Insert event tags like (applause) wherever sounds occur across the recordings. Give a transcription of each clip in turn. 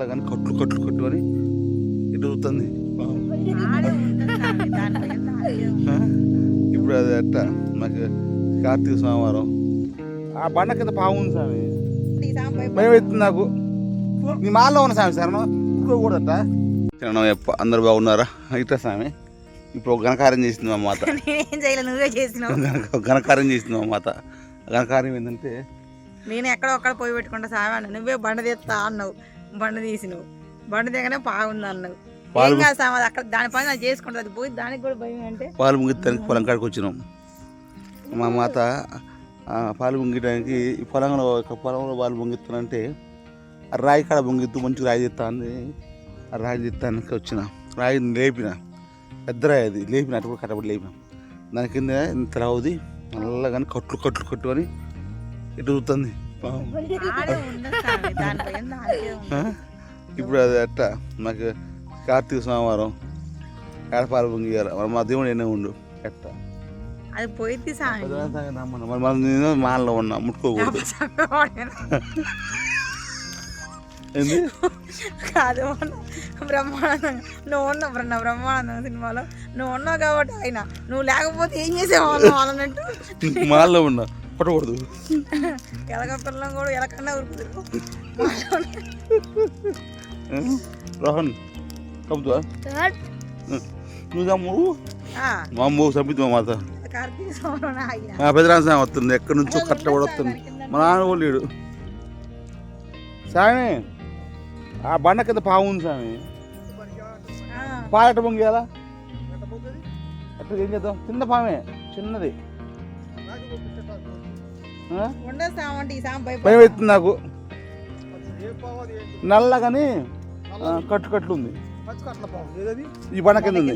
నల్లగాని కట్లు కట్లు కట్లు అని. ఆ? ఇప్పుడు అది అట్ట. నాకు కార్తీక సోమవారం. ఆ బండ కింద పాము ఉంది స్వామి. భయం అవుతుంది నాకు. నీ మాల్లో ఉన్న స్వామి సార్ ఇంకోకూడదట తినడం ఎప్ప. అందరు బాగున్నారా? ఇట్లా స్వామి. ఇప్పుడు ఒక ఘనకార్యం చేసింది మా మాత. నువ్వే చేసినావు. ఘనకార్యం చేసింది మా మాత. ఘనకార్యం ఏంటంటే నేను ఎక్కడో ఒక్కడ పోయి పెట్టుకుంటా సామాను నువ్వే బండ తీస్తా అన్నావు. బండ తీసినావు. బండ దిగనే బాగుంది అన్నావు. సామాన్ అక్కడ దాని పని చేసుకుంటుంది. అది పోయి దానికి కూడా భయం అంటే పాలు ముంగిస్తానికి పొలం కాడికి వచ్చినాం. మా మాత పాలు ముంగడానికి ఈ పొలంలో పొలంలో పాలు ముంగిస్తానంటే రాయి కాడ ముంగిత్తు మంచి రాయి తెస్తా ఆ రాయి తెస్తానికి వచ్చిన. రాయిని లేపిన. పెద్ద రాయి అది. లేపిన అటు కూడా కట్టబడి లేపిన. దాని కింద ఇంత రావుది నల్లగాని కట్లు కట్లు కట్లు అని ఇటు చూస్తుంది ఇప్పుడు అది అట్ట నాకు కార్తీక సోమవారం ఏడపాలు పొంగియాలి మరి మా దేవుడు ఎన్నో ఉండు? ఎట్ట? అది పోయింది మరి మనం నేను మాల్లో ఉన్నా ముట్టుకోకూడదు. కాదు బ్రహ్మానందం నువ్వు ఉన్నావు బ్రహ్మ బ్రహ్మానందం సినిమాలో. నువ్వు ఉన్నావు కాబట్టి ఆయన నువ్వు లేకపోతే ఏం చేసేవాళ్ళు వాళ్ళన్నట్టు మాల్లో ఉన్నా. పట్టకూడదు ఎలక పిల్లం కూడా ఎలకన్నా ఉరుకుతారు? రోహన్ కమ్ముతా నువ్వు కమ్ము మా అమ్మ చంపిద్దు మా మాత. మా పెద్దరామ స్వామి వస్తుంది. ఎక్కడి నుంచో కట్టబడి వస్తుంది. మా నాన్న కూడా లేడు. స్వామి ఆ బండ కింద పాము ఉంది స్వామి పాలట పొంగియాలా అట్లా ఏం చేద్దాం? చిన్న పామే చిన్నది. భయం నాకు. నల్లగాని కట్టు కట్లు ఉంది ఈ బండ కింద ఉంది.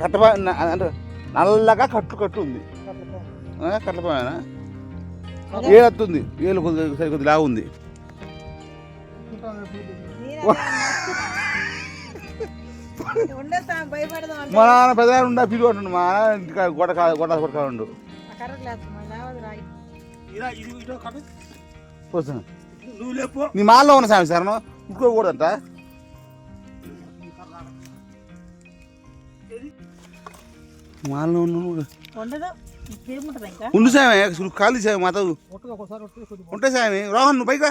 కట్టపా అంటే నల్లగా కట్టు కట్టు ఉంది ఆ, కట్టపామేనా ఏలు వస్తుంది ఏలు కొద్దిగా సరి కొద్దిగా మా నాన్న పెద్ద ఉండా పిలువ అంటుండు మా నాన్న గొడ్డ కొడతా ఉండు. నీ మాల్లో ఉన్న స్వామి సార్ ఇంకోకూడదంట మాల్లో ఉన్న ఉండు సామి ఖాళీ సామి మాత. ఉంటే సామి రోహన్ నువ్వు పైగా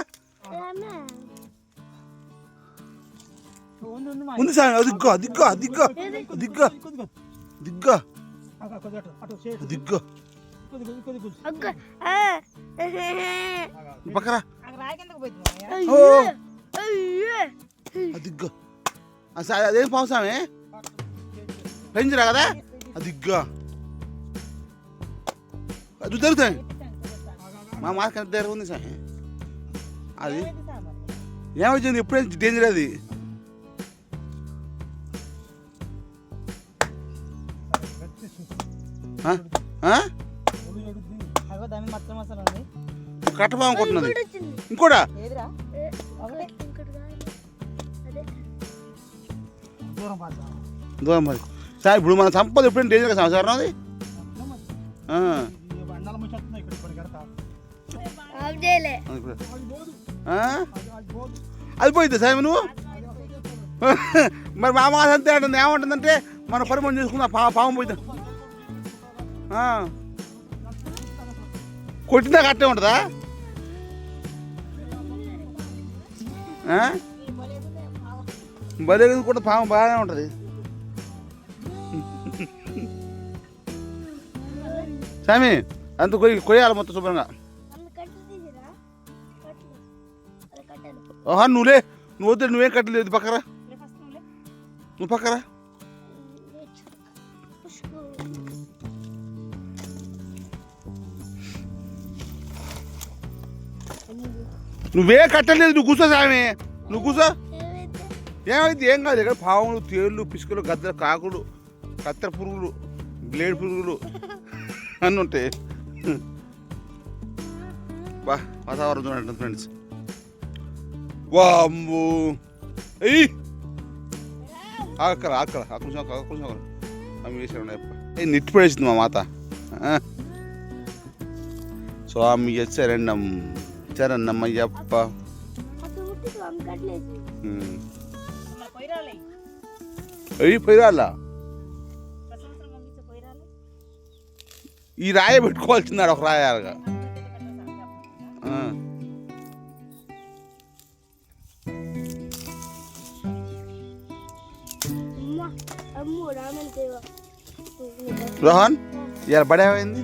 ఉంది సామి దిగ్గో దిగ్గో దిగ్గో దిగ్గో దిగ్గో. దిగ్గో. పక్కరా. అక్కడ రాయి కిందకు పోయింది మామయ్య. ఓ దిగ్గో. అదేం పావు సామి? పెంచరా కదా? దిగ్గో. అది దొరుకుతాయి. మా మార్కెట్ దగ్గర ఉంది సామి. అది? ఏమొచ్చింది ఎప్పుడే డేంజర్ అది. ఇంకోడా? ఏదిరా? ఒకటే. దూరం మరి సార్ ఇప్పుడు మన సంపద ఎప్పుడైనా డేంజర్ అది? ఆ. ఇప్పుడు. ఆ? అది పోయింది సార్ నువ్వు? (laughs) మరి మా మాస అంతే అంటుంది ఏమంటుందంటే మన పని మనం చేసుకున్న పా పాము పోయింది. కొట్టినా కట్టే ఉంటుందా? భలే కూడా పాము బాగానే ఉంటుంది. సామి అంత కొయ్యి కొయ్యాలి మొత్తం శుభ్రంగా. ఓహా నువ్వులే నువ్వు వద్దు నువ్వేం కట్టలేదు పక్కరా. నువ్వు పక్కరా. నువ్వే కట్టలేదు నువ్వు కూర్చో సామి. నువ్వు కూర్చో ఏమైంది? ఏం కాదు ఇక్కడ పావులు తేళ్ళు పిసుకలు గద్దలు కాకులు కత్తెర పురుగులు బ్లేడ్ పురుగులు అన్నీ ఉంటాయి. బా వాతావరణం చూడండి ఫ్రెండ్స్. వామ్ము. ఎయ్ అక్కడ అక్కడ అక్కడ కొంచెం అక్కడ కొంచెం అక్కడ అమ్మ వేసాడు ఏ నెట్టి పడేసింది మా మాత. స్వామి శరణం సంవత్సరం పంపించే పొయ్యిరాలే ఈ రాయ పెట్టుకోవాల్సిందాడు ఒక రాయాలుగా ఆ. రోహన్ ఇలా బడేమైంది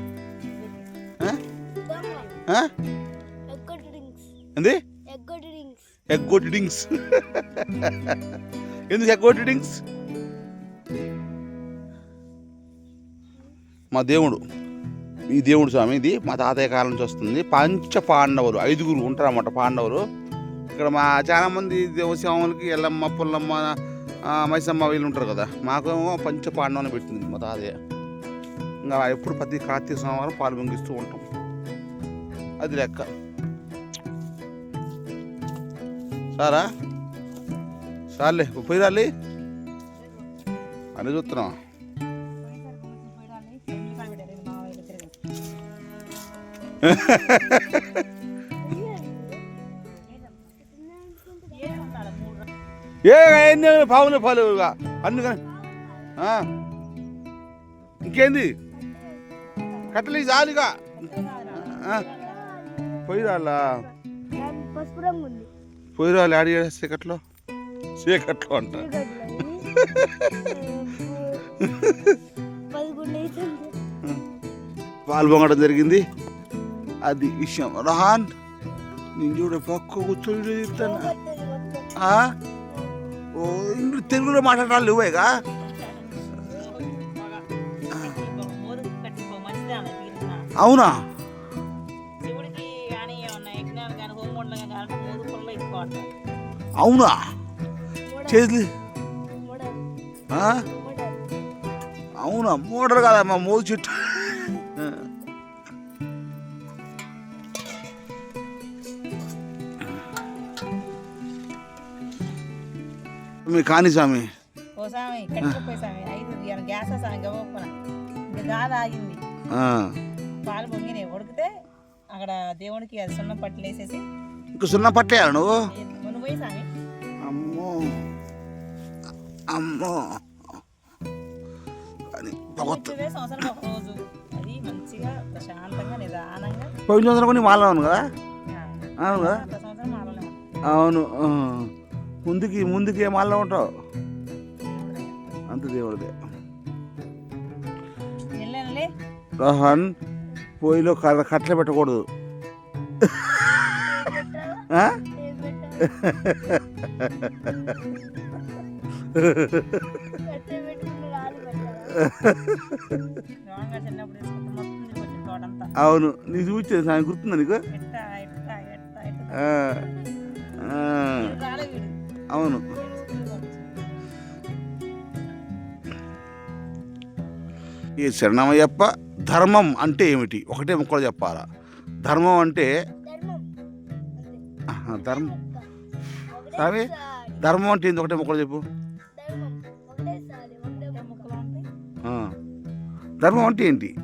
డ్రింక్స్ ఎగ్గొట్టిడింగ్స్ ఎందుకు ఎగ్గొట్టిడింగ్స్ మా దేవుడు ఈ దేవుడు స్వామి ఇది మా తాతయ్య కాలం నుంచి వస్తుంది. పంచ పాండవులు ఐదుగురు ఉంటారన్నమాట పాండవులు. ఇక్కడ మా చాలామంది దేవస్వాములకి ఎల్లమ్మ పుల్లమ్మ మైసమ్మ వీళ్ళు ఉంటారు కదా. మాకేమో పంచ పాండవులు పెట్టింది మా తాతయ్య. ఇంకా ఎప్పుడు ప్రతి కార్తీక సోమవారం పాలు పొంగిస్తూ ఉంటాం. అది లెక్క. సారా? సార్లే పోయి రాలి. అని చూస్తున్నాం ఏ ఏంది పావులు పాలు అందుకని. ఇంకేంది? కట్టలు చాలుగా పోయి రాలా? పసుపు రంగు ఉంది. పోయి రాలి ఆడి చీకట్లో? చీకట్లో అంట. పాలు పొంగడం జరిగింది. అది విషయం. రహాన్ నేను చూడ పక్క కూర్చొని చెప్తాను? తెలుగులో మాట్లాడాలి నువ్వేగా అవునా? అవునా? చేతులు. అవునా? మోటార్ కదా మా మోదు చెట్టు? మీ కాని స్వామి. ఓ స్వామి స్వామి. ఐదు ఇవాళ గ్యాస్ స్వామి ఆగింది. ఆ. పాలు పొంగినాయి. ఉడికితే అక్కడ దేవుడికి అది సున్నం పట్లు వేసేసి ఇంక సున్నా పట్టేయాలి నువ్వు? మును పోయి స్వామి అమ్మో అమ్మో ఇచ్చేదే సంవత్సరం ఒక రోజు. అది మంచిగా ప్రశాంతంగా నిదానంగా. పోయిన సంవత్సరం కొన్ని మాల అవును కదా? అవును కదా. అవును. ముందుకి ముందుకి ఏ మాలలో ఉంటావు? అంత దేవుడిదే. రోహన్ పొయ్యిలో కట్టెలు పెట్టకూడదు. నీకు అవును నీ చూపించేది సాయం గుర్తుందా నీకు? అవును. ఈ శరణమయ్యప్ప ధర్మం అంటే ఏమిటి? ఒకటే ముక్కలు చెప్పాలా? ధర్మం అంటే ధర్మం. స్వామి? ధర్మం అంటే ఒకటే ముక్కలు చెప్పు. ధర్మం. అంటే? ఏంటి?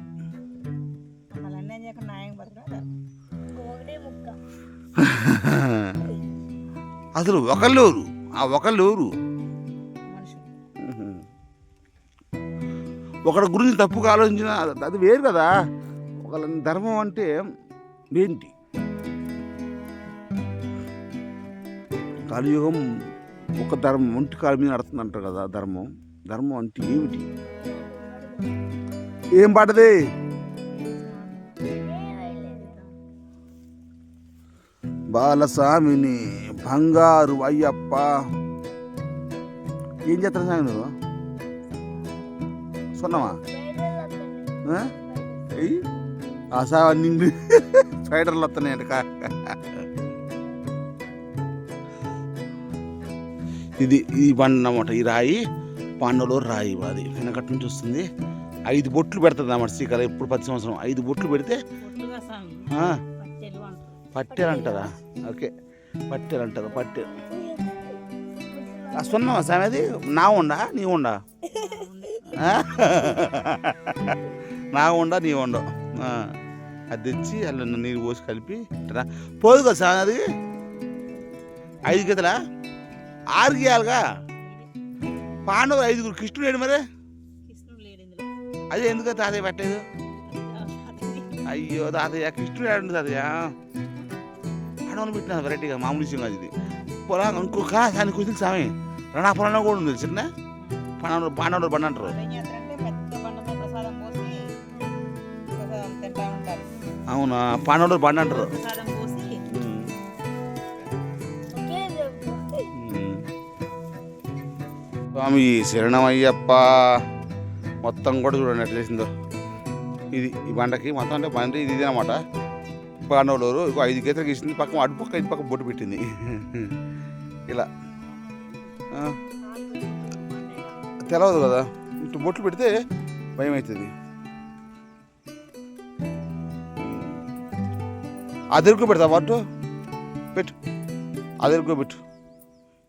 అసలు ఒకళ్ళు ఎవరు ఆ ఒకళ్ళు ఎవరు మనుషులు. ఉహు. ఒకరి గురించి తప్పుగా ఆలోచించిన అది- అది వేరు కదా. ఒకళ్ళ ధర్మం అంటే ఏంటి? కలియుగం ఒక ధర్మం ఒంటి కాలు మీద నడుతుంది అంటారు కదా ధర్మం. ధర్మం అంటే ఏమిటి? ఏం పడదే బాలస్వామిని బంగారు అయ్యప్ప. ఏం చేస్తాను స్వామి నువ్వు సున్నమా ఆ? ఎయ్ ఆశా నిండు స్పైడర్లు వస్తున్నాయంట ఇది ఈ బండ అన్నమాట ఈ రాయి పాండవలో రాయి అది వెనకటి నుంచి వస్తుంది. ఐదు బొట్లు పెడుతుంది అన్నమాట శ్రీకళ ఎప్పుడు ప్రతి సంవత్సరం. ఐదు బొట్లు పెడితే స్వామి పట్టెలు అంటారా. ఓకే. పట్టెలు అంటారు. పట్టె. ఆ సున్నమా స్వామి అది నా ఉండా నీ ఉండా? నా ఉండా నీ ఉండవు. అది తెచ్చి అలా నీరు పోసి కలిపి. పోదు కదా సార్ అది ఐదు గీతలా? ఆరు గీయాలిగా? పాండవులు ఐదుగురు కృష్ణుడు ఏడు మరి? లేడు అదే ఎందుకు తాతయ్య పట్టేది అయ్యో తాతయ్య కృష్ణుడు ఏడు తాతయ్య. పాండవులు పెట్టిన వెరైటీగా మామూలు విషయం కాదు ఇది. పొలం ఇంకొక దాని కుదిరి సామె రణా పొలంలో కూడా ఉంది చిన్న పాండవులు పాండవులు బండి అంటారు. అవునా ఏం బండి అంటారు. స్వామి శరణమయ్యప్ప. మొత్తం కూడా చూడండి ఎట్లా ఇది ఈ బండకి మొత్తం అంటే బండి ఇది ఇది అనమాట పాండవులు ఇంకో ఐదు గీతలు గీసింది పక్కన అటు పక్క ఇటు పక్క బొట్టు పెట్టింది. ఇలా. తెలవదు కదా. ఇటు బొట్లు పెడితే భయం అవుతుంది అదిరుకు పెడతా బట్టు పెట్టు. అదిరుకు పెట్టు.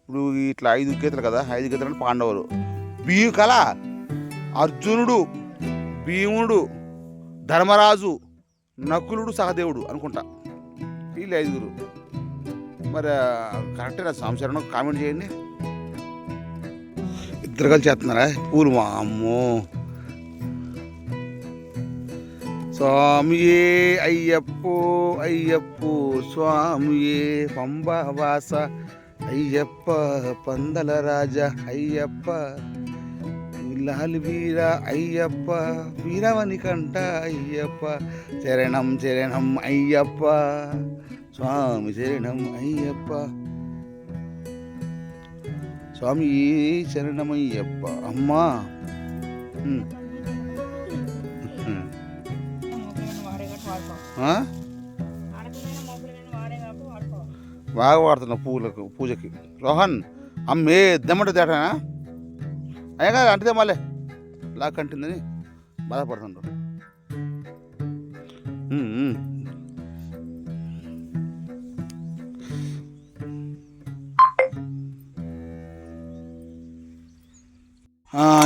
ఇప్పుడు ఇట్లా ఐదు గీతలు కదా ఐదు గీతలు అంటే పాండవులు. భీము కళ అర్జునుడు భీముడు ధర్మరాజు నకులుడు సహదేవుడు అనుకుంటా. వీళ్ళు ఐదుగురు. మరి కరెక్టేనా సంవత్సరం కామెంట్ చేయండి. ఇద్దరు కలిసి చేస్తున్నారా? పూలు మా అమ్మో. స్వామియే అయ్యప్పో అయ్యప్పో స్వామియే పంబవాస అయ్యప్ప పందల రాజా అయ్యప్ప లాలి వీర అయ్యప్ప వీరవని కంట అయ్యప్ప చరణం చరణం అయ్యప్ప స్వామి చరణం అయ్యప్ప. స్వామి శరణమయ్యప్ప అమ్మా! ఉమ్. బాగా వాడుతున్నా పూలకు పూజకి. రోహన్ అమ్మే దెమ్మట తేటానా? అయ్యా కాదు అంటే మళ్ళీ. లాక్ అంటుందని బాధపడుతుండ్రు.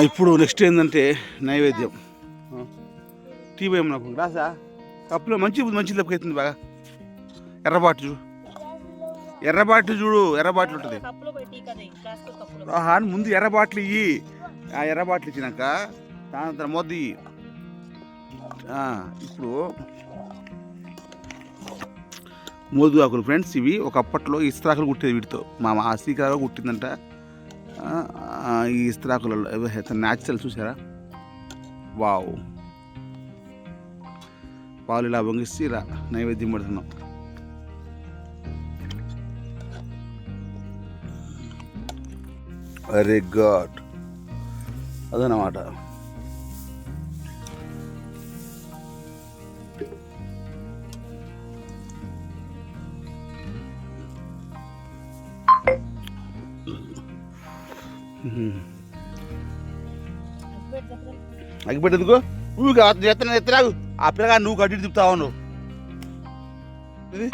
ఇప్పుడు నెక్స్ట్ ఏంటంటే నైవేద్యం. టీ భయం నాకు రాసా? కప్పులో మంచి మంచి అవుతుంది బాగా. ఎర్రబాటు చూడు ఎర్రబాట్లు చూడు ఉంటుంది. ప్లాస్టిక్ కప్పులో రోహాన్ ముందు ఎర్ర బాటిల్ ఇయ్యి. ఆ ఎర్ర బాటిల్ ఇచ్చినాక దాని తర్వాత మొద్దు ఆ, ఇప్పుడు మోదు ఆకులు ఫ్రెండ్స్ ఇవి ఒకప్పట్లో ఇస్త్రాకులు కుట్టేది వీటితో. మా మా శ్రీకరాలో కుట్టిందంట. ఆ, ఆ, ఈ ఇస్త్రాకులలో న్యాచురల్ చూసారా వావ్. పాలు ఇలా వంగిస్తే ఇలా నైవేద్యం పెడుతున్నాం. Very good. అదనమాట అగ్గిపెట్టేందుకు నువ్వు ఎత్తనా ఎత్తరాగు. ఆ పిల్లగా నువ్వు కట్టి తిప్పుతావు నువ్వు? ఇది?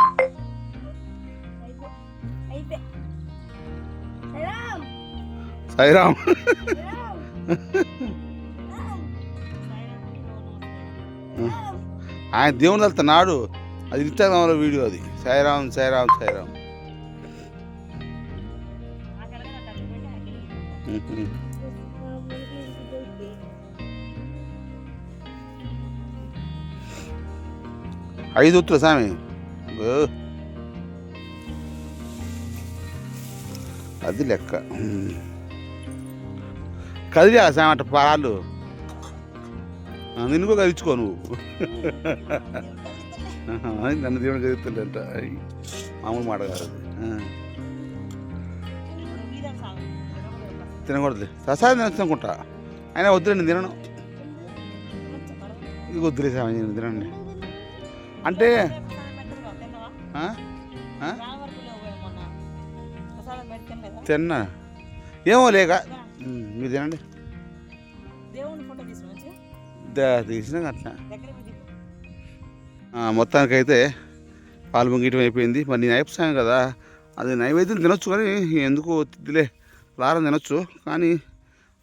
సాయిరామ్ రామ్ ఆయన దేవుని వెళ్తున్నాడు అది ఇన్స్టాగ్రామ్లో వీడియో అది. సాయిరామ్ సాయిరామ్ సాయిరామ్ ఐదు ఉత్తర స్వామి అది లెక్క. ఉమ్. కదిలే స్వామి అట్ట పాలు ఆ, నిన్ను కూడా కదిలించుకో నువ్వు. నన్ను దేవుడు కదుగుతుందంట మామూలు మాట కాదు. తినకూడదు ప్రసాదం తిననుకుంటా అయినా వద్దులే నేను తినను. ఇది వద్దులే స్వామి నేను తినండి అంటే? తిన్నా. ఏమో లేక మీరు తినండి. దేవుని ఫోటో తీసుకుని దా- తీసినా అట్లా. మొత్తానికైతే పాలు పొంగియటం అయిపోయింది. మరి నేను అయిపోయాను కదా. అది నైవేద్యం తినొచ్చు కానీ ఎందుకు తిలే లారం తినొచ్చు కానీ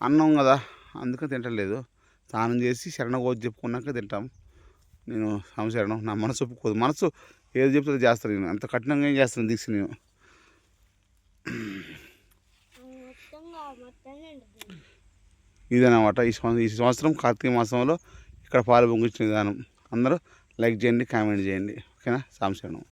అన్నం కదా. అందుకని తింటలేదు. స్నానం చేసి శరణ కోతి చెప్పుకున్నాక తింటాం. నేను సంశరణం నా మనసు ఒప్పుకోదు. మనసు ఏది చెప్తే అది చేస్తాను నేను. అంత కఠినంగా ఏం చేస్తాను దీక్ష నేను మొత్తంగా మొత్తం నిండుతుంది ఇదనమాట ఈ సంవత్సరం ఈ సంవత్సరం కార్తీక మాసంలో ఇక్కడ పాలు పొంగించిన విధానం. అందరూ లైక్ చేయండి కామెంట్ చేయండి. ఓకేనా? సాంశనం